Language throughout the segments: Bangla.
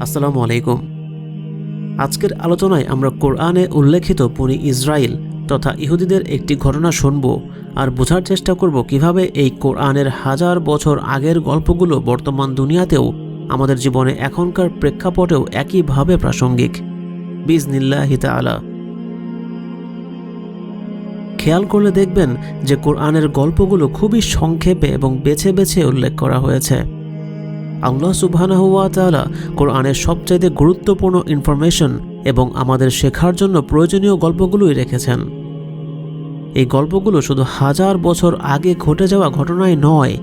আসসালামু আলাইকুম। আজকের আলোচনায় আমরা কোরআনে উল্লেখিত পুনি ইসরায়েল তথা ইহুদিদের একটি ঘটনা শুনব আর বোঝার চেষ্টা করব কীভাবে এই কোরআনের হাজার বছর আগের গল্পগুলো বর্তমান দুনিয়াতেও আমাদের জীবনে এখনকার প্রেক্ষাপটেও একইভাবে প্রাসঙ্গিক। বিজনিল্লাহি আলা খেয়াল করলে দেখবেন যে কোরআনের গল্পগুলো খুবই সংক্ষেপে এবং বেছে বেছে উল্লেখ করা হয়েছে। আল্লাহ সুবহানাহুয়া কোরআনের সবচাইতে গুরুত্বপূর্ণ ইনফরমেশন এবং আমাদের শেখার জন্য প্রয়োজনীয় গল্পগুলোই রেখেছেন। এই গল্পগুলো শুধু হাজার বছর আগে ঘটে যাওয়া ঘটনাই নয়,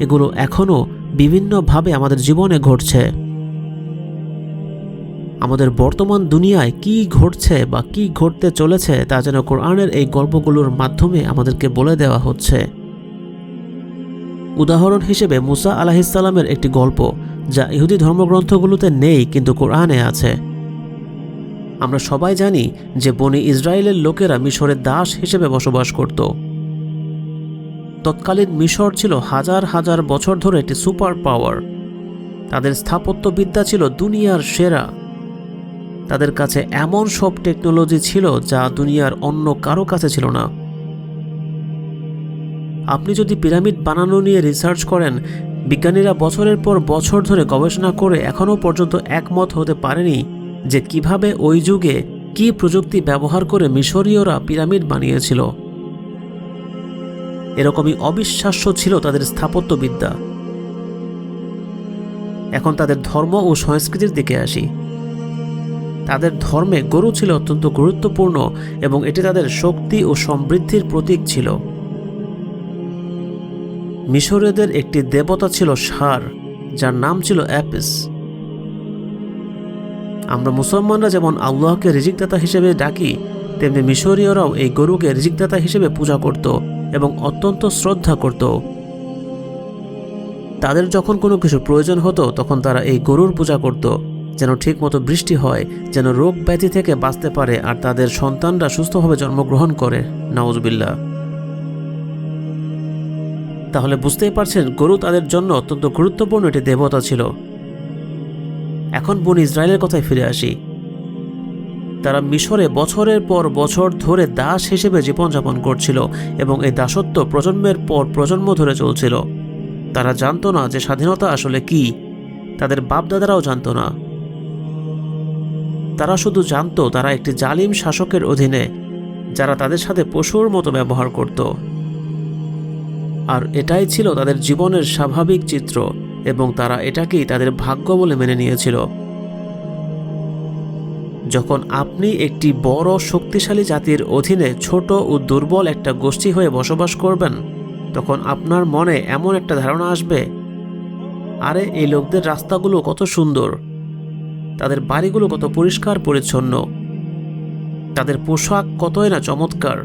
এগুলো এখনও বিভিন্নভাবে আমাদের জীবনে ঘটছে। আমাদের বর্তমান দুনিয়ায় কি ঘটছে বা কি ঘটতে চলেছে তা যেন কোরআনের এই গল্পগুলোর মাধ্যমে আমাদেরকে বলে দেওয়া হচ্ছে। উদাহরণ হিসেবে মুসা আলাহিসাল্লামের একটি গল্প, যা ইহুদি ধর্মগ্রন্থগুলোতে নেই কিন্তু কোরআনে আছে। আমরা সবাই জানি যে বনি ইসরায়েলের লোকেরা মিশরের দাস হিসেবে বসবাস করত। তৎকালীন মিশর ছিল হাজার হাজার বছর ধরে একটি সুপার পাওয়ার। তাদের স্থাপত্যবিদ্যা ছিল দুনিয়ার সেরা। তাদের কাছে এমন সব টেকনোলজি ছিল যা দুনিয়ার অন্য কারও কাছে ছিল না। আপনি যদি পিরামিড বানানো নিয়ে রিসার্চ করেন, বিজ্ঞানীরা বছরের পর বছর ধরে গবেষণা করে এখনও পর্যন্ত একমত হতে পারেনি যে কীভাবে ওই যুগে কি প্রযুক্তি ব্যবহার করে মিশরীয়রা পিরামিড বানিয়েছিল। এরকমই অবিশ্বাস্য ছিল তাদের স্থাপত্যবিদ্যা। এখন তাদের ধর্ম ও সংস্কৃতির দিকে আসি। তাদের ধর্মে গরু ছিল অত্যন্ত গুরুত্বপূর্ণ এবং এটি তাদের শক্তি ও সমৃদ্ধির প্রতীক ছিল। মিশরীয়দের একটি দেবতা ছিল সার, যার নাম ছিল অ্যাপিস। আমরা মুসলমানরা যেমন আল্লাহকে রিজিকদাতা হিসেবে ডাকি, তেমনি মিশরীয়রাও এই গরুকে রিজিকদাতা হিসেবে পূজা করত এবং অত্যন্ত শ্রদ্ধা করত। তাদের যখন কোনো কিছু প্রয়োজন হতো, তখন তারা এই গরুর পূজা করত, যেন ঠিকমতো বৃষ্টি হয়, যেন রোগ ব্যাধি থেকে বাঁচতে পারে আর তাদের সন্তানরা সুস্থভাবে জন্মগ্রহণ করে। নাউজবিল্লা তাহলে বুঝতেই পারছেন গরু তাদের জন্য অত্যন্ত গুরুত্বপূর্ণ একটি দেবতা ছিল। এখন বোন ইসরায়েলের কথায় ফিরে আসি। তারা মিশরে বছরের পর বছর ধরে দাস হিসেবে জীবনযাপন করছিল এবং এই দাসত্ব প্রজন্মের পর প্রজন্ম ধরে চলছিল। তারা জানতো না যে স্বাধীনতা আসলে কি, তাদের বাপদাদারাও জানতো না। তারা শুধু জানতো তারা একটি জালিম শাসকের অধীনে, যারা তাদের সাথে পশুর মতো ব্যবহার করত। আর এটাই ছিল তাদের জীবনের স্বাভাবিক চিত্র এবং তারা এটাকেই তাদের ভাগ্য বলে মেনে নিয়েছিল। যখন আপনি একটি বড় শক্তিশালী জাতির অধীনে ছোট ও দুর্বল একটা গোষ্ঠী হয়ে বসবাস করবেন, তখন আপনার মনে এমন একটা ধারণা আসবে, আরে, এই লোকদের রাস্তাগুলো কত সুন্দর, তাদের বাড়িগুলো কত পরিষ্কার পরিচ্ছন্ন, তাদের পোশাক কতই না চমৎকার,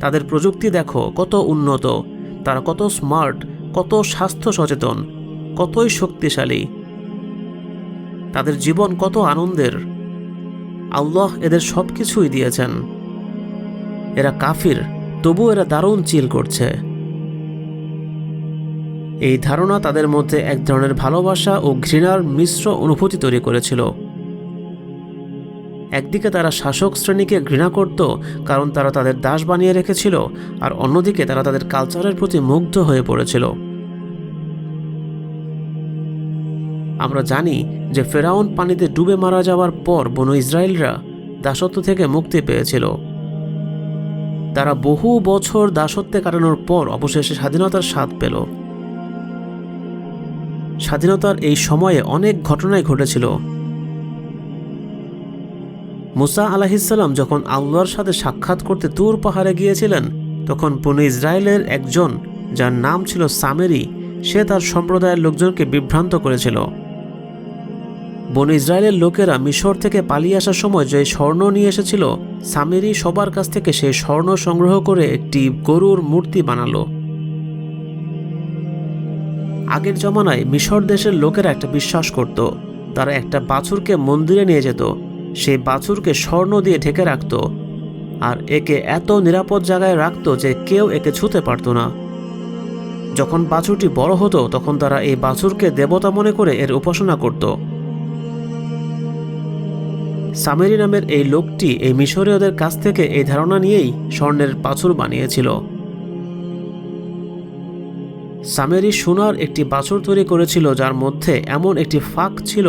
তাদের প্রযুক্তি দেখো কত উন্নত তারা কত স্মার্ট কত স্বাস্থ্য সচেতন, কতই শক্তিশালী। তাদের জীবন কত আনন্দের। আল্লাহ এদের সব কিছুই দিয়েছেন। এরা কাফির, তবু এরা দারুণ চিল করছে। এই ধারণা তাদের মধ্যে এক ধরনের ভালোবাসা ও ঘৃণার মিশ্র অনুভূতি তৈরি করেছিল। একদিকে তারা শাসক শ্রেণীকে ঘৃণা করত, কারণ তারা তাদের দাস বানিয়ে রেখেছিল, আর অন্যদিকে তারা তাদের কালচারের প্রতি মুগ্ধ হয়ে পড়েছিল। আমরা জানি যে ফেরাউন পানিতে ডুবে মারা যাওয়ার পর বনু ইসরায়েলরা দাসত্ব থেকে মুক্তি পেয়েছিল। তারা বহু বছর দাসত্বে কাটানোর পর অবশেষে স্বাধীনতার স্বাদ পেল। স্বাধীনতার এই সময়ে অনেক ঘটনাই ঘটেছিল। মুসা আলাহিসাল্লাম যখন আল্লাহর সাথে সাক্ষাৎ করতে তুর পাহাড়ে গিয়েছিলেন, তখন পুনে ইসরায়েলের একজন, যার নাম ছিল সামেরি, সে তার সম্প্রদায়ের লোকজনকে বিভ্রান্ত করেছিল। বন ইসরায়েলের লোকেরা মিশর থেকে পালিয়ে আসার সময় যে স্বর্ণ নিয়ে এসেছিল, সামেরি সবার কাছ থেকে সেই স্বর্ণ সংগ্রহ করে একটি গরুর মূর্তি বানালো। আগের জমানায় মিশর দেশের লোকেরা একটা বিশ্বাস করত, তারা একটা বাছুরকে মন্দিরে নিয়ে যেত সে বাছুরকে স্বর্ণ দিয়ে ঢেকে রাখত, আর একে এত নিরাপদ জায়গায় রাখত যে কেউ একে ছুতে পারত না। যখন বাছুরটি বড় হতো, তখন তারা এই বাছুরকে দেবতা মনে করে এর উপাসনা করত। সামেরি নামের এই লোকটি এই মিশরীয়দের কাছ থেকে এই ধারণা নিয়েই স্বর্ণের পাছুর বানিয়েছিল। সামেরি সোনার একটি বাছুর তৈরি করেছিল, যার মধ্যে এমন একটি ফাঁক ছিল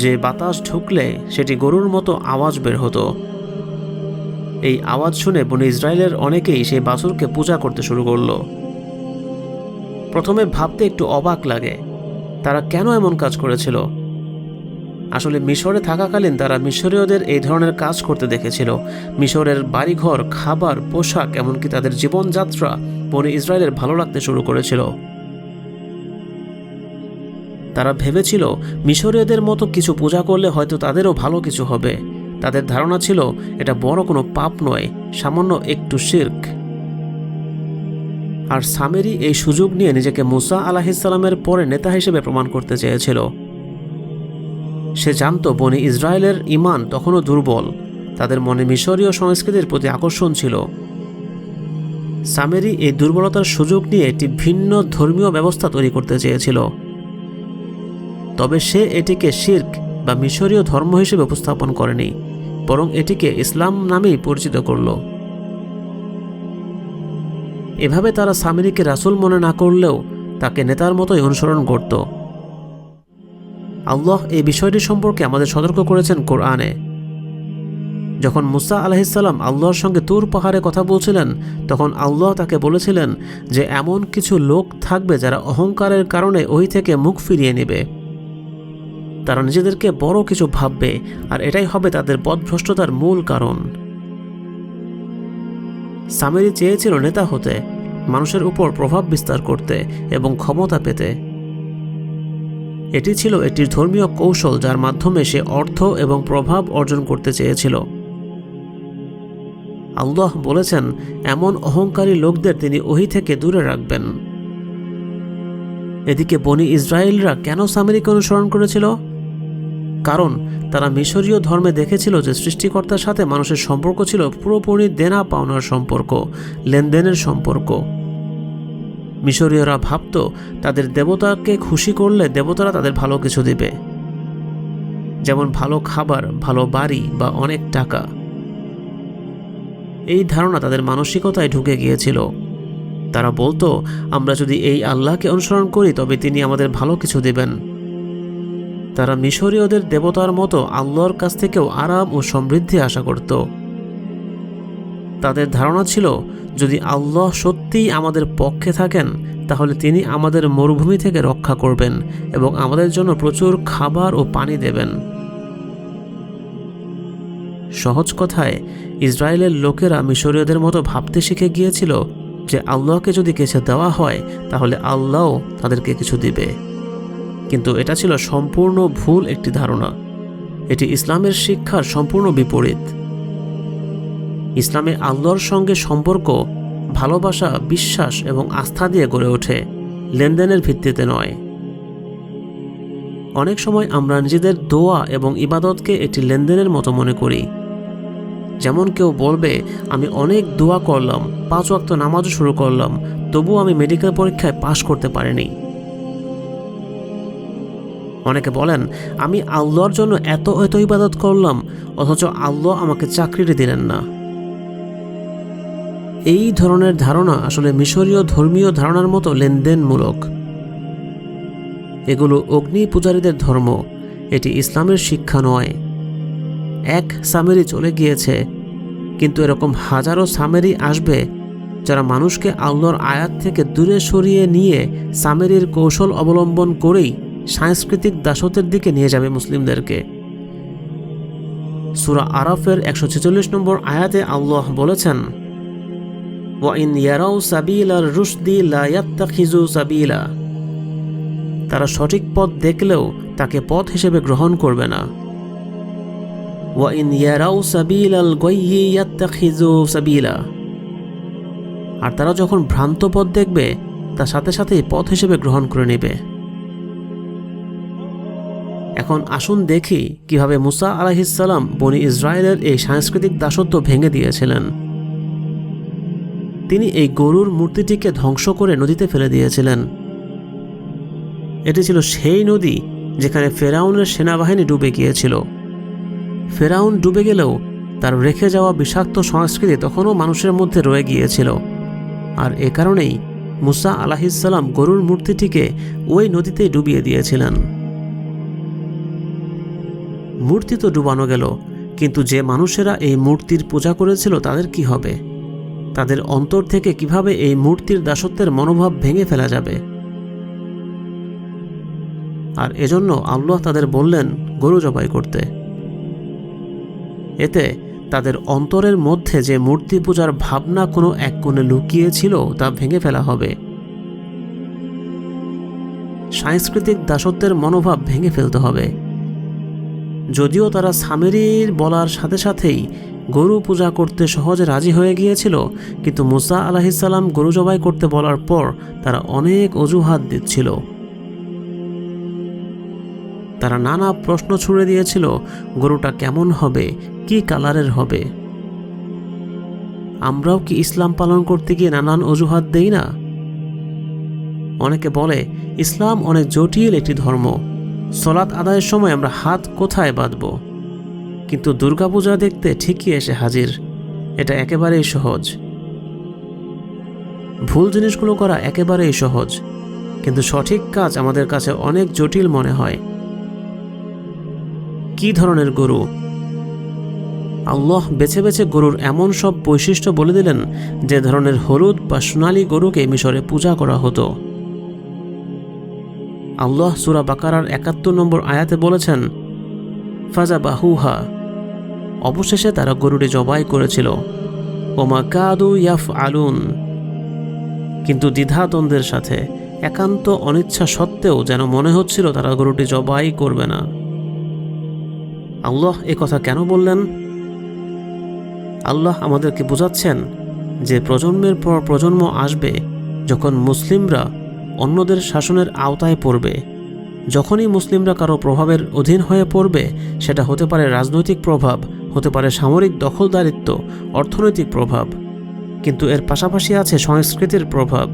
যে বাতাস ঢুকলে সেটি গরুর মতো আওয়াজ বের হতো। এই আওয়াজ শুনে বনি ইসরায়েলের অনেকেই সেই বাছুরকে পূজা করতে শুরু করল। প্রথমে ভাবতে একটু অবাক লাগে, তারা কেন এমন কাজ করেছিল? আসলে মিশরে থাকাকালীন তারা মিশরীয়দের এই ধরনের কাজ করতে দেখেছিল। মিশরের বাড়িঘর, খাবার, পোশাক, এমনকি তাদের জীবনযাত্রা বনি ইসরায়েলের ভালো লাগতে শুরু করেছিল। তারা ভেবেছিল মিশরীয়দের মতো কিছু পূজা করলে হয়তো তাদেরও ভালো কিছু হবে। তাদের ধারণা ছিল, এটা বড় কোনো পাপ নয়, সামান্য একটু শির্ক। আর সামেরি এই সুযোগ নিয়ে নিজেকে মুসা আলাহিসাল্লামের পরে নেতা হিসেবে প্রমাণ করতে চেয়েছিল। সে জানত, বনি ইসরায়েলের ইমান তখনও দুর্বল। তাদের মনে মিশরীয় সংস্কৃতির প্রতি আকর্ষণ ছিল। সামেরি এই দুর্বলতার সুযোগ নিয়ে একটি ভিন্ন ধর্মীয় ব্যবস্থা তৈরি করতে চেয়েছিল। তবে সে এটিকে শির্ক বা মিশরীয় ধর্ম হিসেবে উপস্থাপন করেনি, বরং এটিকে ইসলাম নামেই পরিচিত করল। এভাবে তারা সামেরিকে রাসুল মনে না করলেও তাকে নেতার মতোই অনুসরণ করত। আল্লাহ এই বিষয়টি সম্পর্কে আমাদের সতর্ক করেছেন কোরআনে। যখন মুসা আলাহিসাল্লাম আল্লাহর সঙ্গে তুর পাহাড়ে কথা বলছিলেন, তখন আল্লাহ তাকে বলেছিলেন যে এমন কিছু লোক থাকবে যারা অহংকারের কারণে ওই থেকে মুখ ফিরিয়ে নেবে। তারা নিজেদেরকে বড় কিছু ভাববে, আর এটাই হবে তাদের পথভ্রষ্টতার মূল কারণ। সামেরি চেয়েছিল নেতা হতে, মানুষের উপর প্রভাব বিস্তার করতে এবং ক্ষমতা পেতে। এটি ছিল একটি ধর্মীয় কৌশল যার মাধ্যমে সে অর্থ এবং প্রভাব অর্জন করতে চেয়েছিল। আল্লাহ বলেছেন, এমন অহংকারী লোকদের তিনি ওহি থেকে দূরে রাখবেন। এদিকে বনি ইসরায়েলরা কেন সামেরিকে অনুসরণ করেছিল? কারণ তারা মিশরীয় ধর্মে দেখেছিল যে সৃষ্টিকর্তার সাথে মানুষের সম্পর্ক ছিল পুরোপুরি দেনা পাওনার সম্পর্ক, লেনদেনের সম্পর্ক। মিশরীয়রা ভাবত, তাদের দেবতাকে খুশি করলে দেবতারা তাদের ভালো কিছু দিবে। যেমন ভালো খাবার, ভালো বাড়ি বা অনেক টাকা। এই ধারণা তাদের মানসিকতায় ঢুকে গিয়েছিল। তারা বলতো, আমরা যদি এই আল্লাহকে অনুসরণ করি, তবে তিনি আমাদের ভালো কিছু দেবেন। তারা মিশরীয়দের দেবতার মতো আল্লাহর কাছ থেকেও আরাম ও সমৃদ্ধি আশা করত। তাদের ধারণা ছিল, যদি আল্লাহ সত্যিই আমাদের পক্ষে থাকেন, তাহলে তিনি আমাদের মরুভূমি থেকে রক্ষা করবেন এবং আমাদের জন্য প্রচুর খাবার ও পানি দেবেন। সহজ কথায় ইসরায়েলের লোকেরা মিশরীয়দের মতো ভাবতে শিখে গিয়েছিল যে আল্লাহকে যদি কিছু দেওয়া হয়, তাহলে আল্লাহও তাদেরকে কিছু দিবে। কিন্তু এটা ছিল সম্পূর্ণ ভুল একটি ধারণা। এটি ইসলামের শিক্ষার সম্পূর্ণ বিপরীত। ইসলামে আল্লাহর সঙ্গে সম্পর্ক, ভালোবাসা, বিশ্বাস এবং আস্থা দিয়ে গড়ে ওঠে, লেনদেনের ভিত্তিতে নয়। অনেক সময় আমরা নিজেদের দোয়া এবং ইবাদতকে একটি লেনদেনের মতো মনে করি। যেমন কেউ বলবে, আমি অনেক দোয়া করলাম, পাঁচ ওয়াক্ত নামাজও শুরু করলাম, তবুও আমি মেডিকেল পরীক্ষায় পাশ করতে পারিনি। অনেকে বলেন, আমি আল্লাহর জন্য এত এত ইবাদত করলাম, অথচ আল্লাহ আমাকে চাকরিটি দিলেন না। এই ধরনের ধারণা আসলে মিশরীয় ধর্মীয় ধারণার মতো লেনদেনমূলক। এগুলো অগ্নি পূজারীদের ধর্ম, এটি ইসলামের শিক্ষা নয়। এক সামেরি চলে গিয়েছে। কিন্তু এরকম হাজারো সামেরি আসবে যারা মানুষকে আল্লাহর আয়াত থেকে দূরে সরিয়ে নিয়ে সামেরির কৌশল অবলম্বন করেই সাংস্কৃতিক দাসত্বের দিকে নিয়ে যাবে মুসলিমদেরকে। সুরা আরাফের একশো ছেচল্লিশ নম্বর আয়াতে আল্লাহ বলেছেন ওয়াইন ইয়ারাও সাবিলার রুশদি সাবিলা। তারা সঠিক পথ দেখলেও তাকে পথ হিসেবে গ্রহণ করবে না। আর তারা যখন ভ্রান্ত পথ দেখবে, তার সাথে সাথেই পথ হিসেবে গ্রহণ করে নেবে। এখন আসুন দেখি কীভাবে মুসা আলাহিসাল্লাম বনি ইসরায়েলের এই সাংস্কৃতিক দাসত্ব ভেঙে দিয়েছিলেন। তিনি এই গরুর মূর্তিটিকে ধ্বংস করে নদীতে ফেলে দিয়েছিলেন। এটি ছিল সেই নদী যেখানে ফেরাউনের সেনাবাহিনী ডুবে গিয়েছিল। ফেরাউন ডুবে গেলেও তার রেখে যাওয়া বিষাক্ত সংস্কৃতি তখনও মানুষের মধ্যে রয়ে গিয়েছিল। আর এ কারণেই মুসা আলাহিসাল্লাম গরুর মূর্তিটিকে ওই নদীতে ডুবিয়ে দিয়েছিলেন। মূর্তি তো ডুবানো গেল, কিন্তু যে মানুষেরা এই মূর্তির পূজা করেছিল তাদের কি হবে? তাদের অন্তর থেকে কীভাবে এই মূর্তির দাসত্বের মনোভাব ভেঙে ফেলা যাবে? আর এজন্য আল্লাহ তাদের বললেন, গরু জবাই করতে। এতে তাদের অন্তরের মধ্যে যে মূর্তি পূজার ভাবনা কোনো এক কোণে লুকিয়েছিল তা ভেঙে ফেলা হবে। সাংস্কৃতিক দাসত্বের মনোভাব ভেঙে ফেলতে হবে। যদিও তারা সামেরির বলার সাথে সাথেই গরু পূজা করতে সহজে রাজি হয়ে গিয়েছিল, কিন্তু মুসা আলাহিসাল্লাম গরু জবাই করতে বলার পর তারা অনেক অজুহাত দিচ্ছিল। তারা নানা প্রশ্ন ছুড়ে দিয়েছিল, গরুটা কেমন হবে? কি কালারের হবে? আমরাও কি ইসলাম পালন করতে গিয়ে নানান অজুহাত দেই না? অনেকে বলে, ইসলাম অনেক জটিল একটি ধর্ম। সলাৎ আদায়ের সময় আমরা হাত কোথায় বাঁধব? কিন্তু দুর্গাপূজা দেখতে ঠিকই এসে হাজির। এটা একেবারেই সহজ। ভুল জিনিসগুলো করা একেবারেই সহজ। কিন্তু সঠিক কাজ আমাদের কাছে অনেক জটিল মনে হয়। কি ধরনের গরু? আল্লাহ বেছে বেছে গরুর এমন সব বৈশিষ্ট্য বলে দিলেন যে ধরনের হলুদ বা সোনালি গরুকে মিশরে পূজা করা হতো। আল্লাহ সুরা বাকারার একাত্তর নম্বর আয়াতে বলেছেন ফাজা বাহুহা অবশেষে তারা গরুটি জবাই করেছিল। ওমা কাদু ইয়াফ আলুন কিন্তু দ্বিধাদ্বন্দ্বের সাথে একান্ত অনিচ্ছা সত্ত্বেও যেন মনে হচ্ছিল তারা গরুটি জবাই করবে না। আল্লাহ এ কথা কেন বললেন? আল্লাহ আমাদেরকে বোঝাচ্ছেন যে প্রজন্মের পর প্রজন্ম আসবে যখন মুসলিমরা অন্যদের শাসনের আওতায় পড়বে। যখনই মুসলিমরা কারও প্রভাবের অধীন হয়ে পড়বে, সেটা হতে পারে রাজনৈতিক প্রভাব, হতে পারে সামরিক দখলদারিত্ব, অর্থনৈতিক প্রভাব। কিন্তু এর পাশাপাশি আছে সংস্কৃতির প্রভাব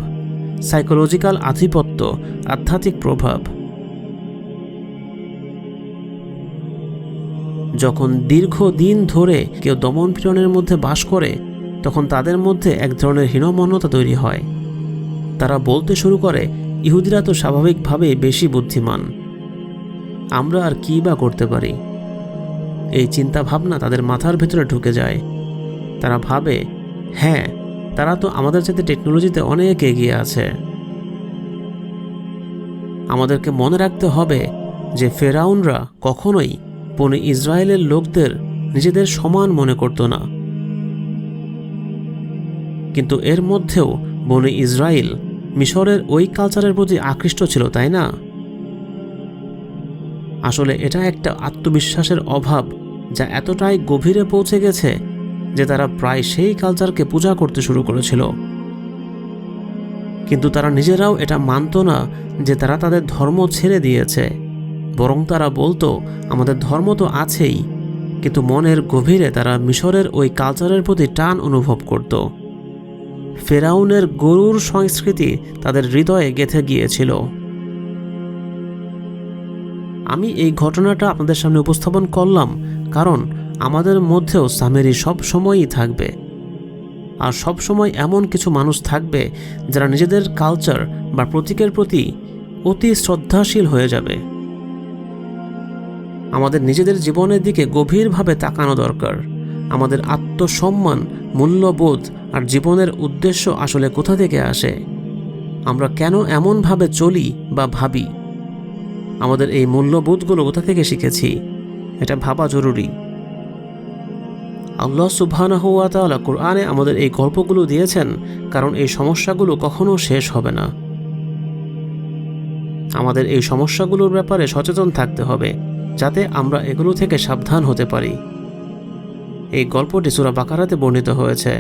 সাইকোলজিক্যাল আধিপত্য, আধ্যাত্মিক প্রভাব। যখন দীর্ঘদিন ধরে কেউ দমন দমনপীড়নের মধ্যে বাস করে, তখন তাদের মধ্যে এক ধরনের হীনমন্যতা তৈরি হয়। তারা বলতে শুরু করে, ইহুদিরা তো স্বাভাবিকভাবেই বেশি বুদ্ধিমান। আমরা আর কী বা করতে পারি? এই চিন্তা ভাবনা তাদের মাথার ভেতরে ঢুকে যায়। তারা ভাবে হ্যাঁ তারা তো আমাদের সাথে টেকনোলজিতে অনেক এগিয়ে আছে। আমাদেরকে মনে রাখতে হবে যে ফেরাউনরা কখনোই বনে ইসরায়েলের লোকদের নিজেদের সমান মনে করত না। কিন্তু এর মধ্যেও বনে ইসরায়েল মিশরের ওই কালচারের প্রতি আকৃষ্ট ছিল, তাই না? আসলে এটা একটা আত্মবিশ্বাসের অভাব যা এতটাই গভীরে পৌঁছে গেছে যে তারা প্রায় সেই কালচারকে পূজা করতে শুরু করেছিল। কিন্তু তারা নিজেরাও এটা মানত না যে তারা তাদের ধর্ম ছেড়ে দিয়েছে। বরং তারা বলতো, আমাদের ধর্ম তো আছেই। কিন্তু মনের গভীরে তারা মিশরের ওই কালচারের প্রতি টান অনুভব করত। ফেরাউনের গরুর সংস্কৃতি তাদের হৃদয়ে গেথে গিয়েছিল। আমি এই ঘটনাটা আপনাদের সামনে উপস্থাপন করলাম কারণ আমাদের মধ্যেও সামেরি সব সময়ই থাকবে। আর সব সময় এমন কিছু মানুষ থাকবে যারা নিজেদের কালচার বা প্রতীকের প্রতি অতি শ্রদ্ধাশীল হয়ে যাবে। আমাদের নিজেদের জীবনের দিকে গভীরভাবে তাকানো দরকার। আমাদের আত্মসম্মান, মূল্যবোধ আর জীবনের উদ্দেশ্য আসলে কোথা থেকে আসে? আমরা কেন এমনভাবে চলি বা ভাবি? আমাদের এই মূল্যবোধগুলো কোথা থেকে শিখেছি? এটা ভাবা জরুরি। আল্লাহ সুবহানাহুয়া তাআলা কোরআনে আমাদের এই গল্পগুলো দিয়েছেন, কারণ এই সমস্যাগুলো কখনো শেষ হবে না। আমাদের এই সমস্যাগুলোর ব্যাপারে সচেতন থাকতে হবে। যাতে আমরা এগুলো থেকে সাবধান হতে পারি। এই গল্পটি সুরা বাকারাতে বর্ণিত হয়েছে।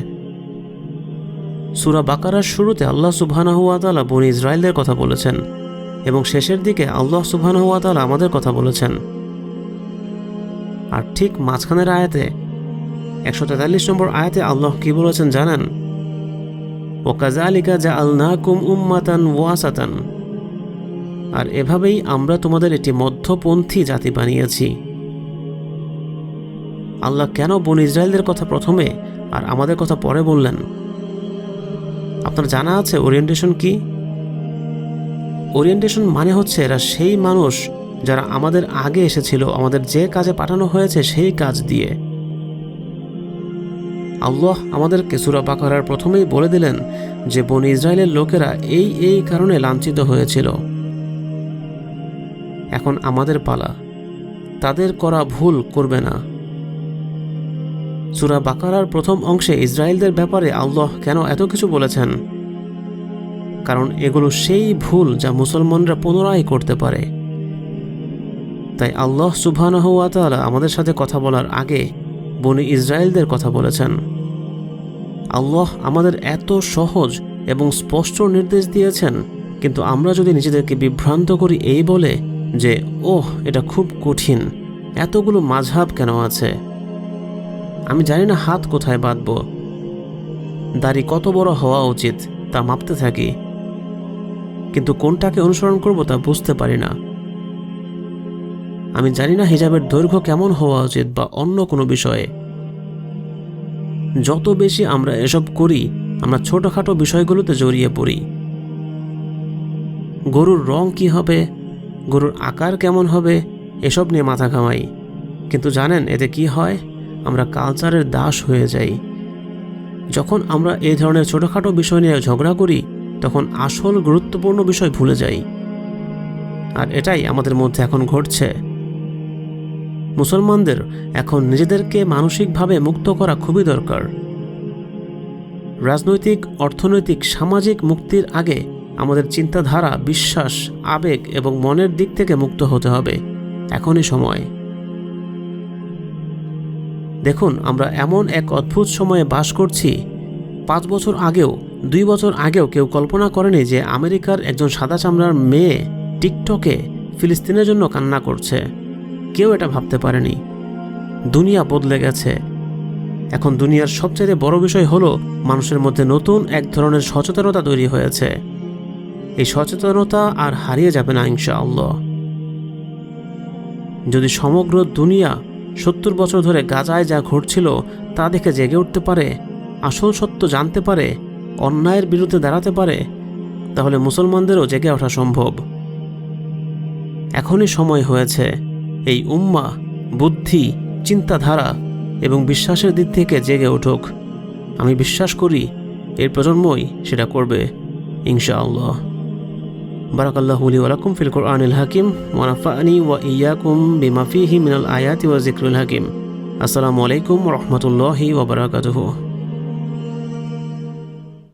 সুরা বাকারার শুরুতে আল্লাহ সুবহানাহুয়াতালা বনি ইসরায়েলদের কথা বলেছেন এবং শেষের দিকে আল্লাহ সুবহানাহুয়াতালা আমাদের কথা বলেছেন। আর ঠিক মাঝখানের আয়াতে, একশো তেতাল্লিশ নম্বর আয়াতে আল্লাহ কি বলেছেন জানেন? ও কাজালিকা যা আলনাকুম উম্মাতান ওয়াসাতান। আর এভাবেই আমরা তোমাদের একটি মধ্যপন্থী জাতি বানিয়েছি। আল্লাহ কেন বন ইসরায়েলদের কথা প্রথমে আর আমাদের কথা পরে বললেন? আপনার জানা আছে ওরিয়েন্টেশন কি? ওরিয়েন্টেশন মানে হচ্ছে এরা সেই মানুষ যারা আমাদের আগে এসেছিল, আমাদের যে কাজে পাঠানো হয়েছে সেই কাজ দিয়ে। আল্লাহ আমাদের সুরা বাকারার প্রথমেই বলে দিলেন যে বন ইসরায়েলের লোকেরা এই এই কারণে লাঞ্ছিত হয়েছিল। এখন আমাদের পালা। তাদের করা ভুল করবে না। সুরা বাকারার প্রথম অংশে ইসরায়েলদের ব্যাপারে আল্লাহ কেন এত কিছু বলেছেন? কারণ এগুলো সেই ভুল যা মুসলমানরা পুনরায় করতে পারে। তাই আল্লাহ সুবহানাহু ওয়া তাআলা আমাদের সাথে কথা বলার আগে বনি ইসরায়েলদের কথা বলেছেন। আল্লাহ আমাদের এত সহজ এবং স্পষ্ট নির্দেশ দিয়েছেন, কিন্তু আমরা যদি নিজেদেরকে বিভ্রান্ত করি এই বলে যে, ওহ, এটা খুব কঠিন। এতগুলো মাঝহাব কেন আছে? আমি জানি না হাত কোথায় বাঁধব। দাড়ি কত বড় হওয়া উচিত, তা মাপতে থাকি। কিন্তু কোনটাকে অনুসরণ করব তা বুঝতে পারি না। আমি জানি না হিজাবের দৈর্ঘ্য কেমন হওয়া উচিত বা অন্য কোনো বিষয়ে। যত বেশি আমরা এসব করি, আমরা ছোটখাটো বিষয়গুলোতে জড়িয়ে পড়ি। গরুর রং কি হবে? গরুর আকার কেমন হবে, এসব নিয়ে মাথা ঘামাই। কিন্তু জানেন, এতে কি হয়? আমরা কালচারের দাস হয়ে যাই। যখন আমরা এই ধরনের ছোটোখাটো বিষয় নিয়ে ঝগড়া করি, তখন আসল গুরুত্বপূর্ণ বিষয় ভুলে যাই। আর এটাই আমাদের মধ্যে এখন ঘটছে। মুসলমানদের এখন নিজেদেরকে মানসিকভাবে মুক্ত করা খুবই দরকার। রাজনৈতিক, অর্থনৈতিক, সামাজিক মুক্তির আগে আমাদের চিন্তাধারা, বিশ্বাস, আবেগ এবং মনের দিক থেকে মুক্ত হতে হবে। এখনই সময়। দেখুন, আমরা এমন এক অদ্ভুত সময়ে বাস করছি। পাঁচ বছর আগেও, দুই বছর আগেও কেউ কল্পনা করেনি যে আমেরিকার একজন সাদা চামড়ার মেয়ে টিকটকে ফিলিস্তিনের জন্য কান্না করছে। কেউ এটা ভাবতে পারেনি। দুনিয়া বদলে গেছে। এখন দুনিয়ার সবচেয়ে বড় বিষয় হলো, মানুষের মধ্যে নতুন এক ধরনের সচেতনতা তৈরি হয়েছে। এই সচেতনতা আর হারিয়ে যাবে না, ইনশাআল্লাহ। যদি সমগ্র দুনিয়া সত্তর বছর ধরে গাজায় যা ঘটছিল তা দেখে জেগে উঠতে পারে, আসল সত্য জানতে পারে, অন্যায়ের বিরুদ্ধে দাঁড়াতে পারে, তাহলে মুসলমানদেরও জেগে ওঠা সম্ভব। এখনই সময় হয়েছে এই উম্মা, বুদ্ধি, চিন্তাধারা এবং বিশ্বাসের দিক থেকে জেগে উঠুক। আমি বিশ্বাস করি এর প্রজন্মই সেটা করবে, ইনশাআল্লাহ। بارك الله لي ولكم في القرآن الحكيم ونفعني وإياكم بما فيه من الآيات والذكر الحكيم. السلام عليكم ورحمة الله وبركاته.